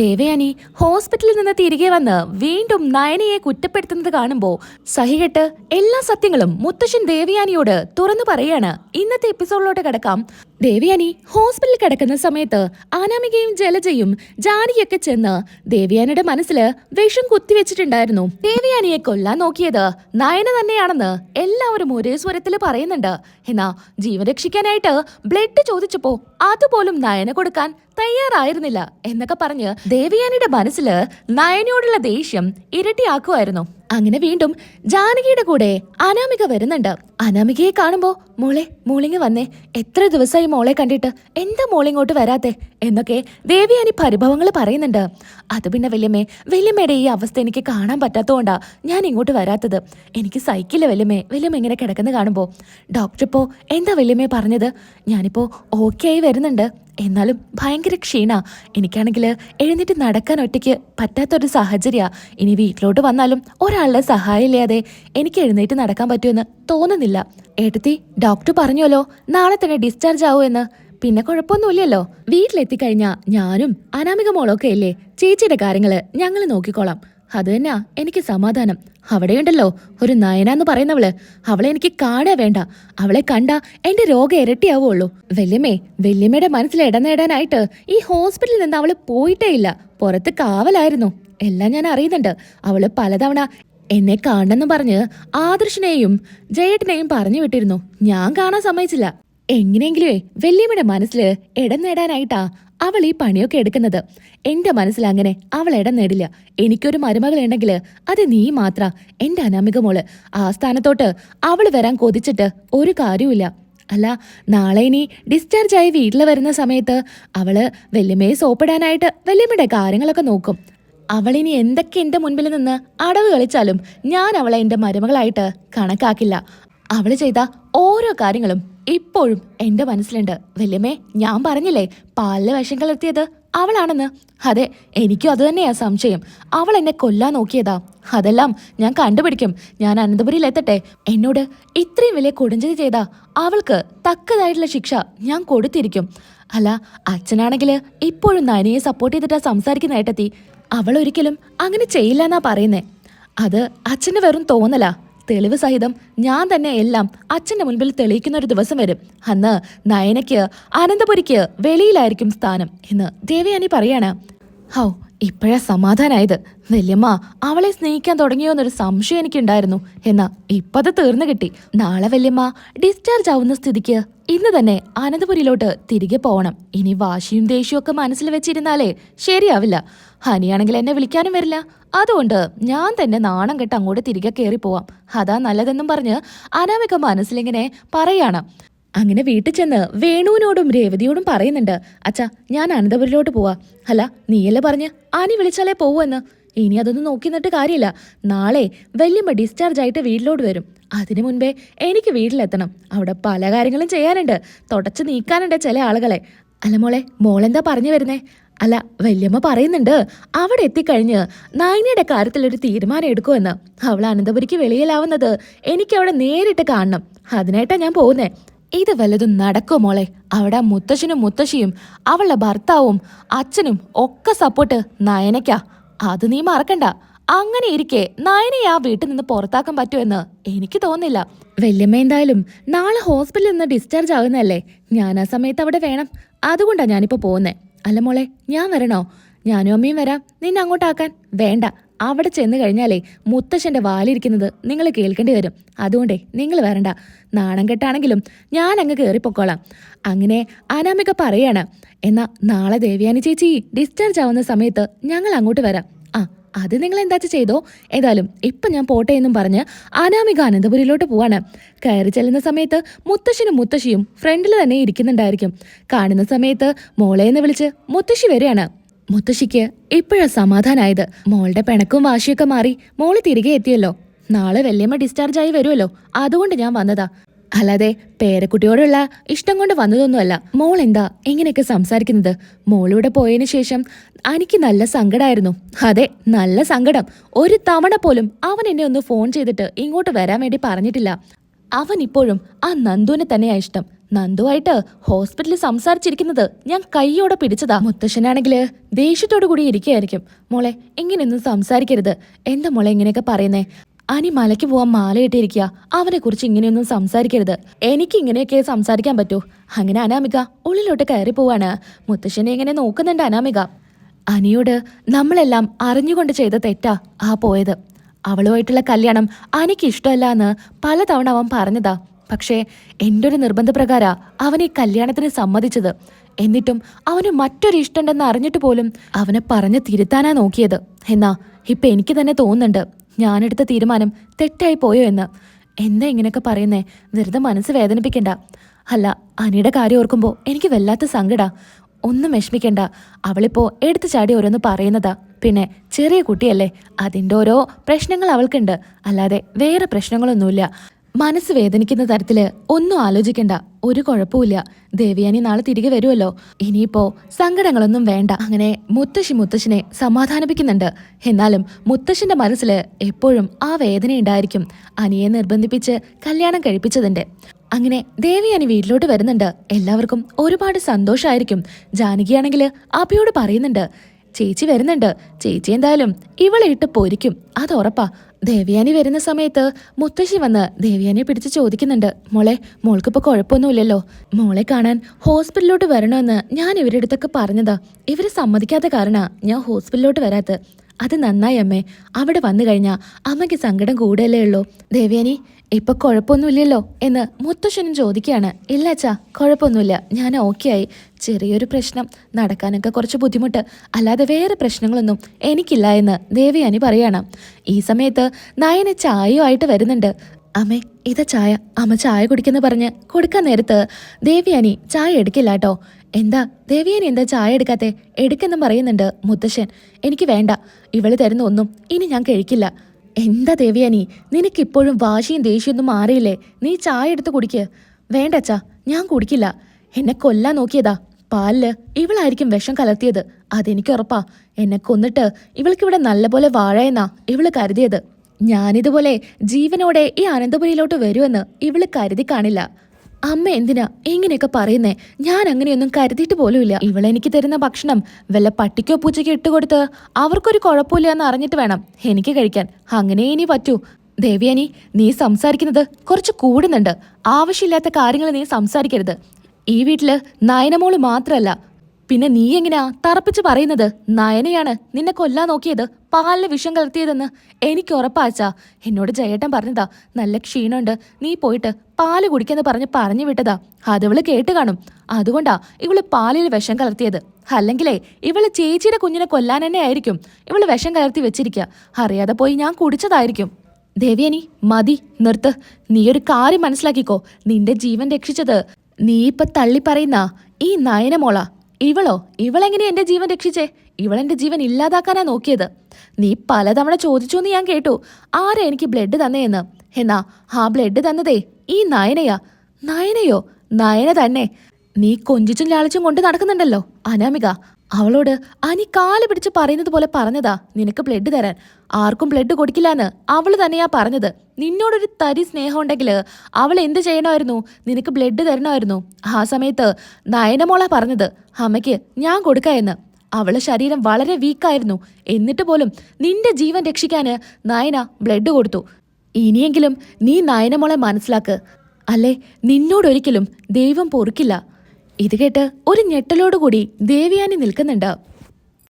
ദേവയാനി ഹോസ്പിറ്റലിൽ നിന്ന് തിരികെ വന്ന് വീണ്ടും നയനയെ കുറ്റപ്പെടുത്തുന്നത് കാണുമ്പോൾ സഹികെട്ട് എല്ലാ സത്യങ്ങളും മുത്തശ്ശൻ ദേവയാനിയോട് തുറന്നു പറയാണ്. ഇന്നത്തെ എപ്പിസോഡിലോട്ട് കിടക്കാം. ദേവയാനി ഹോസ്പിറ്റലിൽ കിടക്കുന്ന സമയത്ത് അനാമികയും ജലജയും ജാനിയൊക്കെ ചെന്ന് ദേവയാനിയുടെ മനസ്സിൽ വിഷം കുത്തിവെച്ചിട്ടുണ്ടായിരുന്നു ദേവയാനിയെ കൊല്ലാൻ നോക്കിയത് നയന തന്നെയാണെന്ന് എല്ലാവരും ഒരേ സ്വരത്തിൽ പറയുന്നുണ്ട്. എന്നാ ജീവൻ രക്ഷിക്കാനായിട്ട് ബ്ലഡ് ചോദിച്ചപ്പോ അതുപോലും നയന കൊടുക്കാൻ തയ്യാറായിരുന്നില്ല എന്നൊക്കെ പറഞ്ഞ് ദേവയാനിയുടെ മനസ്സിൽ നയനയോടുള്ള ദേഷ്യം ഇരട്ടിയാക്കുമായിരുന്നു. അങ്ങനെ വീണ്ടും ജാനകിയുടെ കൂടെ അനാമിക വരുന്നുണ്ട്. അനാമികയെ കാണുമ്പോ മോളെ മോളിങ് വന്നേ. എത്ര ദിവസമായി മോളെ കണ്ടിട്ട് എന്താ മോളെ ഇങ്ങോട്ട് വരാത്തെ? എന്നൊക്കെ ദേവിയാനി പരിഭവങ്ങൾ പറയുന്നുണ്ട്. അത് പിന്നെ വല്യമ്മേ വല്യമ്മയുടെ ഈ അവസ്ഥ എനിക്ക് കാണാൻ പറ്റാത്തതുകൊണ്ടാ ഞാൻ ഇങ്ങോട്ട് വരാത്തത്. എനിക്ക് സഹിക്കില്ല വല്യമ്മേ വല്യമ്മ ഇങ്ങനെ കിടക്കുന്ന കാണുമ്പോൾ ഡോക്ടർ ഇപ്പോൾ എന്താ വല്യമ്മേ പറഞ്ഞത്? ഞാനിപ്പോൾ ഓക്കെ ആയി വരുന്നുണ്ട്. എന്നാലും ഭയങ്കര ക്ഷീണ. എനിക്കാണെങ്കിൽ എഴുന്നേറ്റ് നടക്കാൻ ഒറ്റയ്ക്ക് പറ്റാത്തൊരു സാഹചര്യ. ഇനി വീട്ടിലോട്ട് വന്നാലും ഒരാളുടെ സഹായം ഇല്ലാതെ എനിക്ക് എഴുന്നേറ്റ് നടക്കാൻ പറ്റുമെന്ന് തോന്നുന്നില്ല. ഏട്ടത്തി ഡോക്ടർ പറഞ്ഞല്ലോ നാളെ തന്നെ ഡിസ്ചാർജ് ആവുമെന്ന് പിന്നെ കുഴപ്പമൊന്നുമില്ലല്ലോ. വീട്ടിലെത്തിക്കഴിഞ്ഞാൽ ഞാനും അനാമിക മോളൊക്കെ അല്ലേ? ചേച്ചിയുടെ കാര്യങ്ങൾ ഞങ്ങൾ നോക്കിക്കോളാം. അത് തന്നെയാ എനിക്ക് സമാധാനം. അവിടെയുണ്ടല്ലോ ഒരു നയന എന്ന് പറയുന്നവൾ. അവളെ എനിക്ക് കാണാ വേണ്ട. അവളെ കണ്ട എന്റെ രോഗം ഇരട്ടിയാവുള്ളൂ. വല്യമ്മേ വല്യമ്മയുടെ മനസ്സിൽ ഇടനേടാനായിട്ട് ഈ ഹോസ്പിറ്റലിൽ നിന്ന് അവൾ പോയിട്ടേ ഇല്ല. പുറത്ത് കാവലായിരുന്നു. എല്ലാം ഞാൻ അറിയുന്നുണ്ട്. അവൾ പലതവണ എന്നെ കാണണമെന്ന് പറഞ്ഞ് ആദർശനെയും ജയേട്ടനെയും പറഞ്ഞു വിട്ടിരുന്നു. ഞാൻ കാണാൻ സമ്മതിച്ചില്ല. എങ്ങനെയെങ്കിലും വല്യമ്മയുടെ മനസ്സിൽ ഇടം നേടാനായിട്ടാ അവൾ ഈ പണിയൊക്കെ എടുക്കുന്നത്. എന്റെ മനസ്സിൽ അങ്ങനെ അവൾ ഇടം നേടില്ല. എനിക്കൊരു മരുമകൾ ഉണ്ടെങ്കിൽ അത് നീ മാത്ര എന്റെ അനാമിക മോൾ. ആ സ്ഥാനത്തോട്ട് അവൾ വരാൻ കൊതിച്ചിട്ട് ഒരു കാര്യവുമില്ല. അല്ല നാളെ ഇനി ഡിസ്ചാർജ് ആയി വീട്ടിൽ വരുന്ന സമയത്ത് അവൾ വല്യമ്മയെ സോപ്പിടാനായിട്ട് വല്യമ്മയുടെ കാര്യങ്ങളൊക്കെ നോക്കും. അവളിനി എന്തൊക്കെ എന്റെ മുൻപിൽ നിന്ന് അടവ് കളിച്ചാലും ഞാൻ അവളെ എന്റെ മരുമകളായിട്ട് കണക്കാക്കില്ല. അവൾ ചെയ്ത ഓരോ കാര്യങ്ങളും ഇപ്പോഴും എന്റെ മനസ്സിലുണ്ട്. വല്യമ്മേ ഞാൻ പറഞ്ഞില്ലേ പാലിലെ വിഷം കലർത്തിയത് അവളാണെന്ന്. അതെ എനിക്കും അത് തന്നെയാ സംശയം. അവൾ എന്നെ കൊല്ലാൻ നോക്കിയതാ. അതെല്ലാം ഞാൻ കണ്ടുപിടിക്കും. ഞാൻ അനന്തപുരിയിൽ എത്തട്ടെ. എന്നോട് ഇത്രയും വലിയ കൊടുഞ്ചതി ചെയ്ത അവൾക്ക് തക്കതായിട്ടുള്ള ശിക്ഷ ഞാൻ കൊടുത്തിരിക്കും. അല്ല അച്ഛനാണെങ്കിൽ ഇപ്പോഴും നനിയെ സപ്പോർട്ട് ചെയ്തിട്ടാ സംസാരിക്കുന്ന ഏട്ടത്തി. അവൾ ഒരിക്കലും അങ്ങനെ ചെയ്യില്ല എന്നാ പറയുന്നേ. അത് അച്ഛന് വെറും തോന്നലാ. തെളിവ് സഹിതം ഞാൻ തന്നെ എല്ലാം അച്ഛന്റെ മുൻപിൽ തെളിയിക്കുന്ന ഒരു ദിവസം വരും. അന്ന് നയനയ്ക്ക് അനന്തപുരിക്ക് വെളിയിലായിരിക്കും സ്ഥാനം എന്ന് ദേവയാനി പറയാണ്. ഹൗ ഇപ്പോഴാ സമാധാനായത്. വല്യമ്മ അവളെ സ്നേഹിക്കാൻ തുടങ്ങിയോ എന്നൊരു സംശയം എനിക്കുണ്ടായിരുന്നു എന്നാ ഇപ്പത് തീർന്നു കിട്ടി. നാളെ വല്യമ്മ ഡിസ്ചാർജ് ആവുന്ന സ്ഥിതിക്ക് ഇന്ന് തന്നെ അനന്തപുരിയിലോട്ട് തിരികെ പോകണം ഇനി വാശിയും ദേഷ്യവും ഒക്കെ മനസ്സിൽ വെച്ചിരുന്നാലേ ശരിയാവില്ല. ഹനിയാണെങ്കിൽ എന്നെ വിളിക്കാനും വരില്ല. അതുകൊണ്ട് ഞാൻ തന്നെ നാണം കെട്ട് അങ്ങോട്ട് തിരികെ കയറി പോവാം. അതാ നല്ലതെന്നും പറഞ്ഞ് അനാമിക മനസ്സിലിങ്ങനെ പറയാണ്. അങ്ങനെ വീട്ടിൽ ചെന്ന് വേണുവിനോടും രേവതിയോടും പറയുന്നുണ്ട്. അച്ഛാ ഞാൻ അനന്തപുരിലോട്ട് പോവാ. അല്ല നീയല്ലേ പറഞ്ഞ് ആനി വിളിച്ചാലേ പോവുമെന്ന് ഇനി അതൊന്നും നോക്കി നിന്നിട്ട് കാര്യമില്ല. നാളെ വല്യമ്മ ഡിസ്ചാർജ് ആയിട്ട് വീട്ടിലോട്ട് വരും. അതിനു മുൻപേ എനിക്ക് വീട്ടിലെത്തണം. അവിടെ പല കാര്യങ്ങളും ചെയ്യാനുണ്ട്. തുടച്ച് നീക്കാനുണ്ട് ചില ആളുകളെ. അല്ല മോളെ മോളെന്താ പറഞ്ഞു വരുന്നേ? അല്ല വല്യമ്മ പറയുന്നുണ്ട് അവിടെ എത്തിക്കഴിഞ്ഞ് നൈനയുടെ കാര്യത്തിൽ ഒരു തീരുമാനം എടുക്കുമെന്ന്. അവൾ അനന്തപുരിക്ക് വെളിയിലാവുന്നത് എനിക്ക് അവിടെ നേരിട്ട് കാണണം. അതിനായിട്ടാണ് ഞാൻ പോകുന്നേ ഇത് വല്ലതും നടക്കോ മോളെ? അവിടെ മുത്തശ്ശനും മുത്തശ്ശിയും അവളുടെ ഭർത്താവും അച്ഛനും ഒക്കെ സപ്പോർട്ട് നയനയ്ക്കാ. അത് നീ മറക്കണ്ട. അങ്ങനെ ഇരിക്കെ നയനയെ ആ വീട്ടിൽ നിന്ന് പുറത്താക്കാൻ പറ്റുമെന്ന് എനിക്ക് തോന്നില്ല വല്യമ്മ എന്തായാലും നാളെ ഹോസ്പിറ്റലിൽ നിന്ന് ഡിസ്ചാർജ് ആകുന്നതല്ലേ ഞാൻ ആ സമയത്ത് അവിടെ വേണം. അതുകൊണ്ടാണ് ഞാനിപ്പോ പോകുന്നേ അല്ല മോളെ ഞാൻ വരണോ? ഞാനും അമ്മയും വരാം. നിന്നെ അങ്ങോട്ടാക്കാൻ. വേണ്ട. അവിടെ ചെന്ന് കഴിഞ്ഞാലേ മുത്തശ്ശന്റെ വാലിരിക്കുന്നത് നിങ്ങൾ കേൾക്കേണ്ടി വരും. അതുകൊണ്ടേ നിങ്ങൾ വരണ്ട. നാണം കെട്ടാണെങ്കിലും ഞാൻ അങ്ങ് കയറിപ്പൊക്കോളാം അങ്ങനെ അനാമിക പറയാണ് എന്നാ നാളെ ദേവ്യാനി ചേച്ചി ഡിസ്ചാർജ് ആവുന്ന സമയത്ത് ഞങ്ങൾ അങ്ങോട്ട് വരാം. ആ അത് നിങ്ങൾ എന്താ ചെയ്തോ? ഏതായാലും ഇപ്പം ഞാൻ പോട്ടെ എന്നും പറഞ്ഞ് അനാമിക അനന്തപുരിയിലോട്ട് പോവാണ്. കയറി ചെല്ലുന്ന സമയത്ത് മുത്തശ്ശനും മുത്തശ്ശിയും ഫ്രണ്ടിൽ തന്നെ ഇരിക്കുന്നുണ്ടായിരിക്കും. കാണുന്ന സമയത്ത് മോളെ എന്ന് വിളിച്ച് മുത്തശ്ശി വരികയാണ്. മുത്തശ്ശിക്ക് ഇപ്പോഴാ സമാധാനായത്. മോളുടെ പിണക്കും വാശിയൊക്കെ മാറി മോൾ തിരികെ എത്തിയല്ലോ. നാളെ വല്യമ്മ ഡിസ്ചാർജ് ആയി വരുമല്ലോ. അതുകൊണ്ട് ഞാൻ വന്നതാ. അല്ലാതെ പേരക്കുട്ടിയോടുള്ള ഇഷ്ടം കൊണ്ട് വന്നതൊന്നുമല്ല. മോൾ എന്താ എങ്ങനെയൊക്കെ സംസാരിക്കുന്നത്? മോളിവിടെ പോയതിന് ശേഷം എനിക്ക് നല്ല സങ്കടമായിരുന്നു അതെ നല്ല സങ്കടം. ഒരു തവണ പോലും അവൻ എന്നെ ഒന്ന് ഫോൺ ചെയ്തിട്ട് ഇങ്ങോട്ട് വരാൻ വേണ്ടി പറഞ്ഞിട്ടില്ല. അവൻ ഇപ്പോഴും ആ നന്ദുവിനെ തന്നെയാണ് ഇഷ്ടം. നന്ദുവായിട്ട് ഹോസ്പിറ്റലിൽ സംസാരിച്ചിരിക്കുന്നത് ഞാൻ കൈയോടെ പിടിച്ചതാ. മുത്തശ്ശനാണെങ്കിൽ ദേഷ്യത്തോടു കൂടി ഇരിക്കുകയായിരിക്കും. മോളെ ഇങ്ങനെയൊന്നും സംസാരിക്കരുത്. എന്താ മോളെ ഇങ്ങനെയൊക്കെ പറയുന്നേ? അനി മലയ്ക്ക് പോവാൻ മാലയിട്ടിരിക്കുക അവനെ കുറിച്ച് ഇങ്ങനെയൊന്നും സംസാരിക്കരുത്. എനിക്ക് ഇങ്ങനെയൊക്കെ സംസാരിക്കാൻ പറ്റൂ. അങ്ങനെ അനാമിക ഉള്ളിലോട്ട് കയറി പോവാണ്. മുത്തശ്ശനെ ഇങ്ങനെ നോക്കുന്നുണ്ട് അനാമിക. അനിയോട് നമ്മളെല്ലാം അറിഞ്ഞുകൊണ്ട് ചെയ്ത തെറ്റാ ആ പോയത്. അവളുമായിട്ടുള്ള കല്യാണം അനിക്ക് ഇഷ്ടമല്ല എന്ന് പലതവണ അവൻ പറഞ്ഞതാ. പക്ഷേ എന്റെ ഒരു നിർബന്ധപ്രകാര അവൻ ഈ കല്യാണത്തിന് സമ്മതിച്ചത്. എന്നിട്ടും അവന് മറ്റൊരു ഇഷ്ടമുണ്ടെന്ന് അറിഞ്ഞിട്ട് പോലും അവനെ പറഞ്ഞ് തിരുത്താനാ നോക്കിയത്. എന്നാ ഇപ്പം എനിക്ക് തന്നെ തോന്നുന്നുണ്ട്. ഞാനെടുത്ത തീരുമാനം തെറ്റായി പോയോ എന്ന്. എന്താ ഇങ്ങനെയൊക്കെ പറയുന്നേ? വെറുതെ മനസ്സ് വേദനിപ്പിക്കണ്ട. അല്ല അനിയുടെ കാര്യം ഓർക്കുമ്പോൾ എനിക്ക് വല്ലാത്ത സങ്കട. ഒന്നും വിഷമിക്കണ്ട. അവളിപ്പോൾ എടുത്തു ചാടി ഓരോന്ന് പറയുന്നതാ. പിന്നെ ചെറിയ കുട്ടിയല്ലേ? അതിന്റെ ഓരോ പ്രശ്നങ്ങൾ അവൾക്കുണ്ട്. അല്ലാതെ വേറെ പ്രശ്നങ്ങളൊന്നുമില്ല. മനസ്സ് വേദനിക്കുന്ന തരത്തിൽ ഒന്നും ആലോചിക്കണ്ട. ഒരു കുഴപ്പമില്ല ദേവിയാനി നാളെ തിരികെ വരുമല്ലോ ഇനിയിപ്പോ സങ്കടങ്ങളൊന്നും വേണ്ട. അങ്ങനെ മുത്തശ്ശി മുത്തശ്ശിനെ സമാധാനിപ്പിക്കുന്നുണ്ട്. എന്നാലും മുത്തശ്ശിന്റെ മനസ്സിൽ എപ്പോഴും ആ വേദന ഉണ്ടായിരിക്കും. അനിയെ നിർബന്ധിപ്പിച്ച് കല്യാണം കഴിപ്പിച്ചതിന്റെ അങ്ങനെ ദേവിയാനി വീട്ടിലോട്ട് വരുന്നുണ്ട്. എല്ലാവർക്കും ഒരുപാട് സന്തോഷമായിരിക്കും ജാനകിയാണെങ്കിൽ അഭിയോട് പറയുന്നുണ്ട്. ചേച്ചി വരുന്നുണ്ട്. ചേച്ചി എന്തായാലും ഇവളെ ഇട്ട് പൊരിക്കും. അത് ഉറപ്പാ. ദേവയാനി വരുന്ന സമയത്ത് മുത്തശ്ശി വന്ന് ദേവയാനിയെ പിടിച്ച് ചോദിക്കുന്നുണ്ട് മോളെ മോൾക്കിപ്പോ കുഴപ്പമൊന്നുമില്ലല്ലോ. മോളെ കാണാൻ ഹോസ്പിറ്റലിലോട്ട് വരണമെന്ന് ഞാൻ ഇവരുടെ അടുത്തൊക്കെ പറഞ്ഞതാ. ഇവരെ സമ്മതിക്കാത്ത കാരണ ഞാൻ ഹോസ്പിറ്റലിലോട്ട് വരാത്ത അത് നന്നായി അമ്മേ. അവിടെ വന്നു കഴിഞ്ഞാൽ അമ്മയ്ക്ക് സങ്കടം കൂടുതലേ ഉള്ളൂ. ദേവയാനി ഇപ്പൊ കുഴപ്പമൊന്നുമില്ലല്ലോ എന്ന് മുത്തശ്ശനും ചോദിക്കുകയാണ്. ഇല്ല അച്ഛാ കുഴപ്പമൊന്നുമില്ല ഞാൻ ഓക്കെ ആയി. ചെറിയൊരു പ്രശ്നം. നടക്കാനൊക്കെ കുറച്ച് ബുദ്ധിമുട്ട്. അല്ലാതെ വേറെ പ്രശ്നങ്ങളൊന്നും എനിക്കില്ല എന്ന് ദേവിയാനി പറയണം. ഈ സമയത്ത് നയന ചായയുമായിട്ട് വരുന്നുണ്ട്. അമ്മേ ഇതാ ചായ. അമ്മ ചായ കുടിക്കുന്ന പറഞ്ഞ് കൊടുക്കാൻ നേരത്ത് ദേവിയാനി ചായ എടുക്കില്ല കേട്ടോ. എന്താ ദേവിയാനി എന്താ ചായ എടുക്കാത്തെ? എടുക്കെന്നും പറയുന്നുണ്ട് മുത്തശ്ശൻ. എനിക്ക് വേണ്ട. ഇവൾ തരുന്ന ഒന്നും ഇനി ഞാൻ കഴിക്കില്ല. എന്താ ദേവിയാനി നിനക്കിപ്പോഴും വാശിയും ദേഷ്യമൊന്നും മാറിയില്ലേ? നീ ചായ എടുത്ത് കുടിക്ക്. വേണ്ട വേണ്ടച്ചാ ഞാൻ കുടിക്കില്ല. എന്നെ കൊല്ലാൻ നോക്കിയതാ. പാലിൽ ഇവളായിരിക്കും വിഷം കലർത്തിയത്. അതെനിക്ക് ഉറപ്പാ. എന്നെ കൊന്നിട്ട് ഇവൾക്കിവിടെ നല്ലപോലെ വാഴയെന്നാ ഇവൾ കരുതിയത്. ഞാനിതുപോലെ ജീവനോടെ ഈ അനന്തപുരിയിലോട്ട് വരുമെന്ന് ഇവൾ കരുതി കാണില്ല. അമ്മ എന്തിനാ ഇങ്ങനെയൊക്കെ പറയുന്നേ? ഞാൻ അങ്ങനെയൊന്നും കരുതിയിട്ട് പോലുമില്ല. ഇവളെനിക്ക് തരുന്ന ഭക്ഷണം വല്ല പട്ടിക്കോ പൂച്ചയ്ക്കോ ഇട്ടുകൊടുത്ത് അവർക്കൊരു കുഴപ്പമില്ല എന്ന് അറിഞ്ഞിട്ട് വേണം എനിക്ക് കഴിക്കാൻ. അങ്ങനെ ഇനി പറ്റൂ. ദേവിയാനി നീ സംസാരിക്കുന്നത് കുറച്ച് കൂടുന്നുണ്ട്. ആവശ്യമില്ലാത്ത കാര്യങ്ങൾ നീ സംസാരിക്കരുത്. ഈ വീട്ടിൽ നയനമോൾ മാത്രല്ല. പിന്നെ നീ എങ്ങനെയാ തറപ്പിച്ച് പറയുന്നത്? നയനയാണ് നിന്നെ കൊല്ലാൻ നോക്കിയത്. പാലിന് വിഷം കലർത്തിയതെന്ന് എനിക്ക് ഉറപ്പാച്ചാ. എന്നോട് ജയേട്ടൻ പറഞ്ഞതാ നല്ല ക്ഷീണമുണ്ട്. നീ പോയിട്ട് പാൽ കുടിക്കെന്ന് പറഞ്ഞ് പറഞ്ഞു വിട്ടതാ. അതവൾ കേട്ട് കാണും. അതുകൊണ്ടാ ഇവൾ പാലിൽ വിഷം കലർത്തിയത്. അല്ലെങ്കിലേ ഇവൾ ചേച്ചിയുടെ കുഞ്ഞിനെ കൊല്ലാൻ തന്നെ ആയിരിക്കും. ഇവൾ വിഷം കലർത്തി വെച്ചിരിക്കുക അറിയാതെ പോയി ഞാൻ കുടിച്ചതായിരിക്കും. ദേവിയനി മതി നിർത്ത്. നീ ഒരു കാര്യം മനസ്സിലാക്കിക്കോ. നിന്റെ ജീവൻ രക്ഷിച്ചത് നീ ഇപ്പൊ തള്ളി പറയുന്ന ഈ നയനമോള. ഇവളോ? ഇവളെങ്ങനെ എന്റെ ജീവൻ രക്ഷിച്ചേ? ഇവളെന്റെ ജീവൻ ഇല്ലാതാക്കാനാ നോക്കിയത്. നീ പലതവണ ചോദിച്ചു എന്ന് ഞാൻ കേട്ടു. ആരാ എനിക്ക് ബ്ലഡ് തന്നെയെന്ന് എന്നാ ആ ബ്ലഡ് തന്നതേ ഈ നയനയാ. നയനയോ? നയന തന്നെ. നീ കൊഞ്ചിച്ചും ലാളിച്ചും കൊണ്ട് നടക്കുന്നുണ്ടല്ലോ അനാമിക. അവളോട് അനി കാൽ പിടിച്ച് പറയുന്നത് പോലെ പറഞ്ഞതാ നിനക്ക് ബ്ലഡ് തരാൻ. ആർക്കും ബ്ലഡ് കൊടുക്കില്ലാന്ന് അവൾ തന്നെയാ പറഞ്ഞത്. നിന്നോടൊരു തരി സ്നേഹം ഉണ്ടെങ്കിൽ അവൾ എന്ത് ചെയ്യണമായിരുന്നു? നിനക്ക് ബ്ലഡ് തരണമായിരുന്നു. ആ സമയത്ത് നയനമോളാ പറഞ്ഞത് അമ്മയ്ക്ക് ഞാൻ കൊടുക്ക എന്ന് അവളെ ശരീരം വളരെ വീക്കായിരുന്നു എന്നിട്ട് പോലും നിന്റെ ജീവൻ രക്ഷിക്കാന് നയന ബ്ലഡ് കൊടുത്തു. ഇനിയെങ്കിലും നീ നയനമോളെ മനസ്സിലാക്ക്. അല്ലേ നിന്നോടൊരിക്കലും ദൈവം പൊറുക്കില്ല. ഇത് കേട്ട് ഒരു ഞെട്ടലോടുകൂടി ദേവിയാനി നിൽക്കുന്നുണ്ട്.